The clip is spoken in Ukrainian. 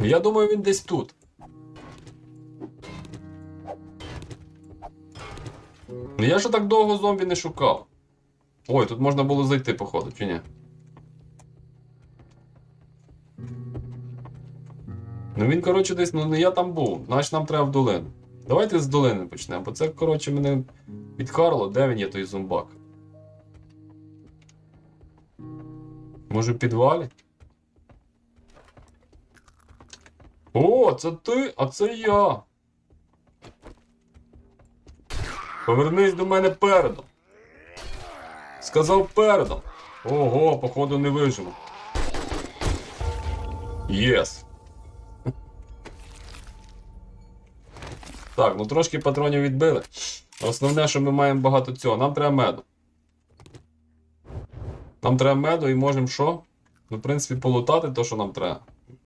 Я думаю, він десь тут. Ну я ж так довго зомбі не шукав. Ой, тут можна було зайти, походу, чи ні? Ну він, коротше, десь, ну не я там був, значить нам треба в долину. Давайте з долини почнемо, бо це, коротше, мене підхарло, де він є той зомбак. Може в підвалі? О, це ти, а це я. Повернись до мене передом. Сказав передом. Ого, походу не виживу. Єс. Так, ну трошки патронів відбили. Основне, що ми маємо багато цього. Нам треба меду. Нам треба меду і можемо що? Ну, в принципі, полутати то, що нам треба.